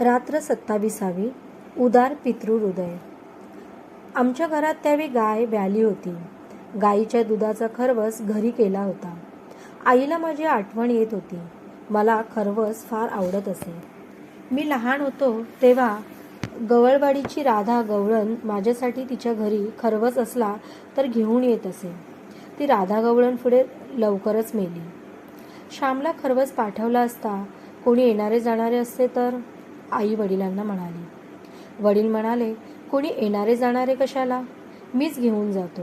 रात्र सत्ताविसावी उदार पितृहृदय. आमच्या घरात त्यावेळी गाय व्याली होती. गायीच्या दुधाचा खरवस घरी केला होता. आईला माझी आठवण येत होती. मला खरवस फार आवडत असे. मी लहान होतो तेव्हा गवळवाडीची राधा गवळण माझ्यासाठी तिच्या घरी खरवस असला तर घेऊन येत असे. ती राधा गवळण पुढे लवकरच मेली. श्यामला खरवस पाठवला असता कोणी येणारे जाणारे असते तर? आई वडिलांना म्हणाली. वडील म्हणाले कोणी येणारे जाणारे कशाला? मीच घेऊन जातो.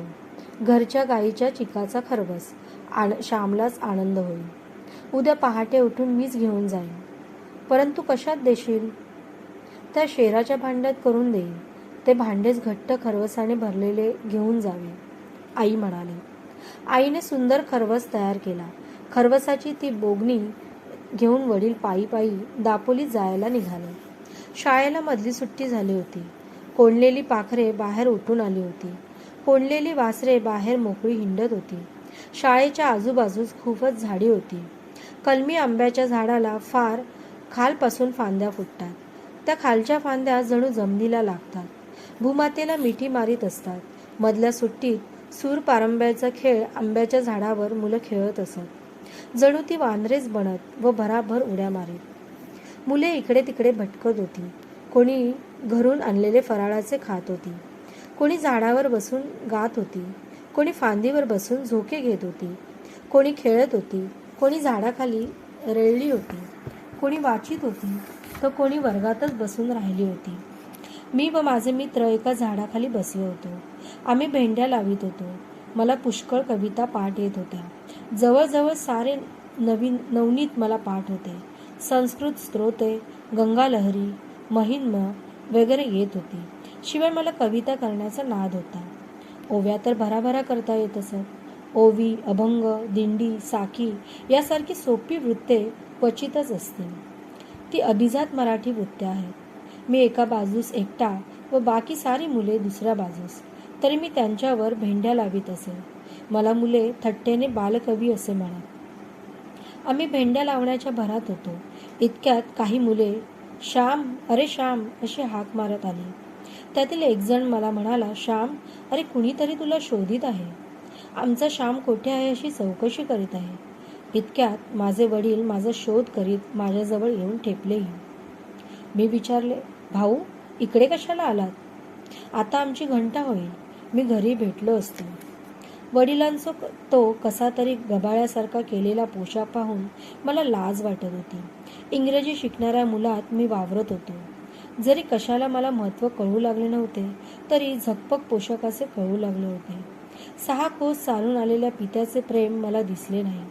घरच्या गाईच्या चिकाचा खरवस. आण श्यामलाच आनंद होईल. उद्या पहाटे उठून मीच घेऊन जाईन. परंतु कशात देशील? त्या शेराच्या भांड्यात करून देईन. ते भांडेच घट्ट खरवसाने भरलेले घेऊन जावे. आई म्हणाली. आईने सुंदर खरवस तयार केला. खरवसाची ती बोगणी घेऊन वडील पायी पायी दापोलीत जायला निघाले. शाळेला मधली सुट्टी झाली होती. कोंडलेली पाखरे बाहेर उठून आली होती. कोंडलेली वासरे बाहेर मोकळी हिंडत होती. शाळेच्या आजूबाजूस खूपच झाडी होती. कलमी आंब्याच्या झाडाला फार खालपासून फांद्या फुटतात. त्या खालच्या फांद्या जणू जमिनीला लागतात. भूमातेला मिठी मारीत असतात. मधल्या सुट्टीत सूर पारंब्याचा खेळ आंब्याच्या झाडावर मुलं खेळत असत. जणू ती वानरेच बनत व भराभर उड्या मारीत. मुले इकडे तिकडे भटकत होती. कोणी घरून आणलेले फराळाचे खात होती. कोणी झाडावर बसून गात होती. कोणी फांदीवर बसून झोके घेत होती. कोणी खेळत होती. कोणी झाडाखाली रेळली होती. कोणी वाचित होती. तर कोणी वर्गातच बसून राहिली होती. मी व माझे मित्र एका झाडाखाली बसलो होतो. आम्ही भेंड्या लावित होतो. मला पुष्कळ कविता पाठ येत होत्या. जवळजवळ सारे नवीन नवनीत मला पाठ होते. संस्कृत स्त्रोते गंगालहरी महिन्म वगैरे येत होती. शिवाय मला कविता करण्याचा नाद होता. ओव्या तर भराभरा करता येत असत. ओवी अभंग दिंडी साखी यासारखी सोपी वृत्ते क्वचितच असतील. ती अभिजात मराठी वृत्ते आहेत. मी एका बाजूस एकटा व बाकी सारी मुले दुसऱ्या बाजूस. तरी मी त्यांच्यावर भेंड्या लावित असेल मला मुले थट्टेने बालकवी असे म्हणत. आम्ही भेंड्या लावण्याच्या भरात होतो. इतक्यात काही मुले श्याम अरे श्याम अशी हाक मारत आली. त्यातील एक जण मला म्हणाला श्याम अरे कुणीतरी तुला शोधित आहे. आमचा श्याम कोठे आहे अशी चौकशी करीत आहे. इतक्यात माझे वडील माझा शोध करीत माझ्याजवळ येऊन ठेपलेही. मी विचारले भाऊ इकडे कशाला आलात? आता आमची घंटा होईल. मी घरी भेटलो असतो. वडिलांचा तो कसा तरी गबाळ्यासारखा केलेला पोशाख पाहून मला लाज वाटत होती. इंग्रजी शिकणाऱ्या मुलात मी वावरत होतो. जरी कशाला मला महत्त्व कळू लागले नव्हते तरी झकपक पोशाखाचे कळू लागले होते. सहा कोस चालून आलेल्या पित्याचे प्रेम मला दिसले नाही.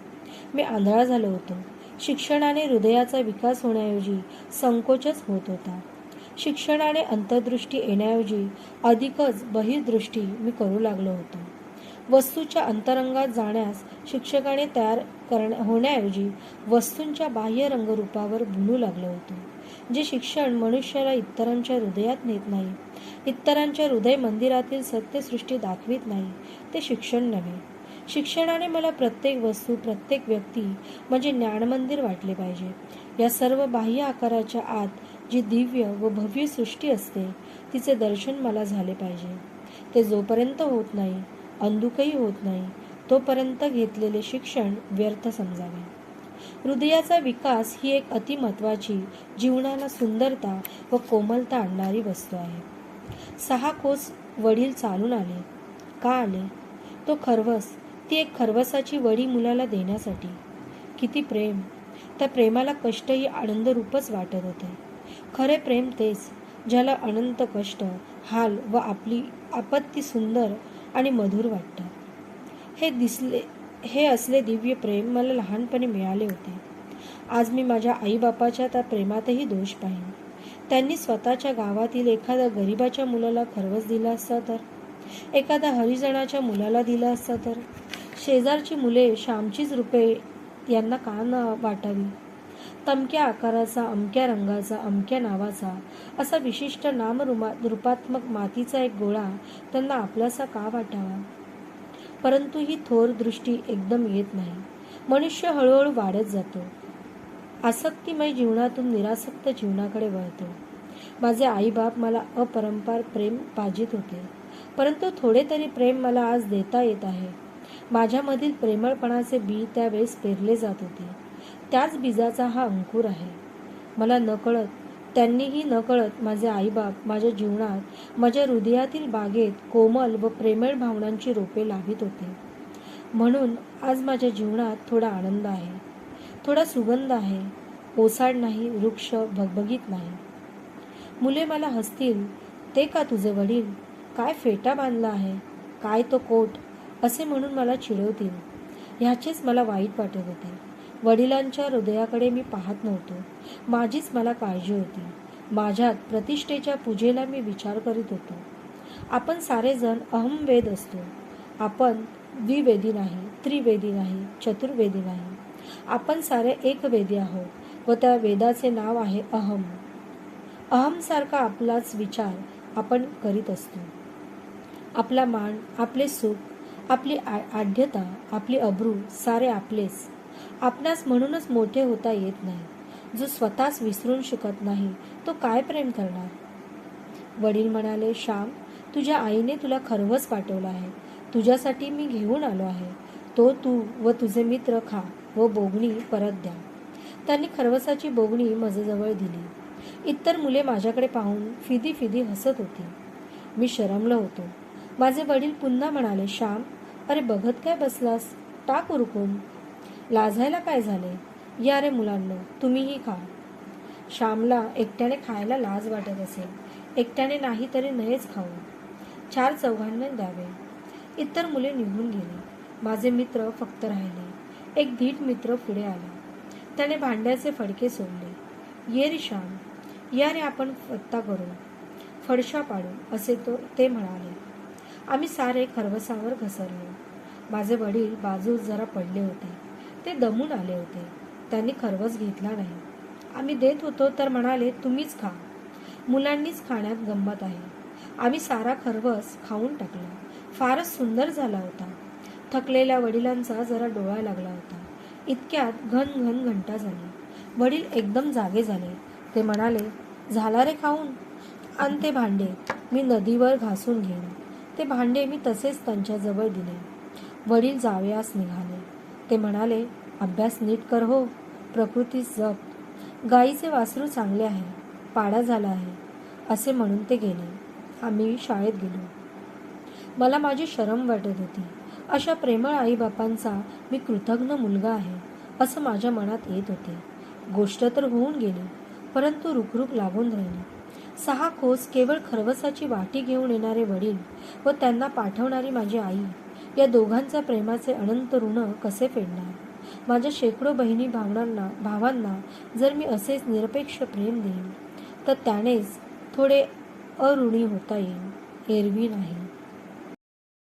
मी आंधळा झालो होतो. शिक्षणाने हृदयाचा विकास होण्याऐवजी संकोचच होत होता. शिक्षणाने अंतर्दृष्टी येण्याऐवजी अधिकच बहिर्दृष्टी मी करू लागलो होतो. वस्तूच्या अंतरंगात जाण्यास शिक्षकाने तयार करण्या होण्याऐवजी वस्तूंच्या बाह्य रंगरूपावर भुलू लागलो होतो जे शिक्षण मनुष्याला इतरांच्या हृदयात नेत नाही. इतरांच्या हृदय मंदिरातील सत्यसृष्टी दाखवित नाही ते शिक्षण नव्हे. शिक्षणाने मला प्रत्येक वस्तू प्रत्येक व्यक्ती म्हणजे ज्ञानमंदिर वाटले पाहिजे. या सर्व बाह्य आकाराच्या आत जी दिव्य व भव्य सृष्टी असते तिचे दर्शन मला झाले पाहिजे. ते जोपर्यंत होत नाही अंधुकही होत नाही. तोपर्यंत घेतलेले शिक्षण व्यर्थ समजावे. हृदयाचा विकास ही एक अतिमत्वाची जीवनाला सुंदरता व कोमलता आणणारी वस्तू आहे. सहा कोस वडील चालून आले. का आले? तो खरवस ती एक खरवसाची वडी मुलाला देण्यासाठी. किती प्रेम. त्या प्रेमाला कष्टही आनंद रूपच वाटत होते. खरे प्रेम तेच ज्याला अनंत कष्ट हाल व आपली आपत्ती सुंदर आणि मधुर वाटतात हे दिसले हे असले दिव्य प्रेम मला लहानपणी मिळाले होते. आज मी माझ्या आईबापाच्या त्या प्रेमातही दोष पाहीन. त्यांनी स्वतःच्या गावातील एखाद्या गरिबाच्या मुलाला खरवस दिला असता तर एखाद्या हरिजणाच्या मुलाला दिला असता तर शेजारची मुले श्यामचीच रुपये यांना का न वाटावी? तमक्या आकाराचा अमक्या रंगाचा अमक्या नावाचा असा विशिष्ट नामरुमा रूपात्मक मातीचा एक गोळा त्यांना आपलासा का वाटावा? परंतु ही थोर दृष्टी एकदम येत नाही. मनुष्य हळूहळू वाढत जातो. आसक्तिमय जीवनातून निरासक्त जीवनाकडे वळतो. माझे आईबाप मला अपरंपार प्रेम पाजित होते. परंतु थोडे तरी प्रेम मला आज देता येत आहे. माझ्यामधील प्रेमळपणाचे बी त्यावेळेस पेरले जात होते. त्याच बीजाचा हा अंकुर आहे. मला नकळत त्यांनीही नकळत माझे आईबाप माझ्या जीवनात माझ्या हृदयातील बागेत कोमल व प्रेमळ भावनांची रोपे लावित होते. म्हणून आज माझ्या जीवनात थोडा आनंद आहे. थोडा सुगंध आहे. ओसाड नाही वृक्ष भगभगीत नाही. मुले मला हसतील ते का तुझे वडील? काय फेटा बांधला आहे? काय तो कोट? असे म्हणून मला चिडवतील. ह्याचेच मला वाईट वाटत होते. वडिलांच्या हृदयाकडे मी पाहत नव्हतो. माझीच मला काळजी होती. माझ्यात प्रतिष्ठेच्या पूजेला मी विचार करीत होतो. आपण सारेजण अहमवेद असतो. आपण द्विवेदी नाही त्रिवेदी नाही चतुर्वेदी नाही. आपण सारे एकवेदी आहोत व त्या वेदाचे नाव आहे अहम. अहमसारखा आपलाच विचार आपण करीत असतो. आपला मान आपले सुख आपली आ आढ्यता आपली अब्रू सारे आपलेच. आपणास म्हणूनच मोठे होता येत नाही. जो स्वतःच विसरून शकत नाही तो काय प्रेम करणार? वडील म्हणाले श्याम तुझ्या आईने तुला खरवस पाठवला आहे. तुझ्यासाठी मी घेऊन आलो आहे. तो तू व तुझे मित्र खा व बोगणी परत द्या. त्यांनी खरवसाची बोगणी मजेजवळ दिली. इतर मुले माझ्याकडे पाहून फिदी फिदी हसत होती. मी शरमलो होतो. माझे वडील पुन्हा म्हणाले श्याम अरे बघत काय बसलास? टाक उरकून. लाजायला काय झाले? या रे मुलांनो तुम्हीही खा. श्यामला एकट्याने खायला लाज वाटत असेल एकट्याने नाही तरी नयेच खाऊ चार चौघांना द्यावे. इतर मुले निघून गेली. माझे मित्र फक्त राहिले. एक धीट मित्र पुढे आला. त्याने भांड्याचे फडके सोडले. ये रे श्याम या रे आपण फत्ता करू फडशा पाडू असे तो ते म्हणाले. आम्ही सारे खरवसावर घसरलो. माझे वडील बाजूस जरा पडले होते. ते दमून आले होते. त्यांनी खरवस घेतला नाही. आम्ही देत होतो तर म्हणाले तुम्हीच खा. मुलांनीच खाण्यात गंमत आहे. आम्ही सारा खरवस खाऊन टाकला. फारच सुंदर झाला होता. थकलेल्या वडिलांचा जरा डोळा लागला होता. इतक्यात घन घन घंटा झाली. वडील एकदम जागे झाले. ते म्हणाले झाला रे खाऊन. आण ते भांडे. मी नदीवर घासून घेईन. ते भांडे मी तसेच त्यांच्याजवळ दिले. वडील जावयास निघाले. ते म्हणाले अभ्यास नीट कर हो प्रकृती जप. गाईचे वासरू चांगले आहे पाडा झाला आहे असे म्हणून ते गेले. आम्ही शाळेत गेलो. मला माझी शरम वाटत होती. अशा प्रेमळ आईबापांचा मी कृतज्ञ मुलगा आहे असं माझ्या मनात येत होते. गोष्ट तर होऊन गेली परंतु रुखरुख लागून राहिली. सहा खोस केवळ खरवसाची वाटी घेऊन येणारे वडील व त्यांना पाठवणारी माझी आई या दोघांच्या प्रेमाचे अनंत ऋण कसे फेडणार? माझ्या शेकडो बहिणी भावनांना भावांना जर मी असेच निरपेक्ष प्रेम देईन तर त्यानेच थोडे अऋणी होता येईल एरवी नाही.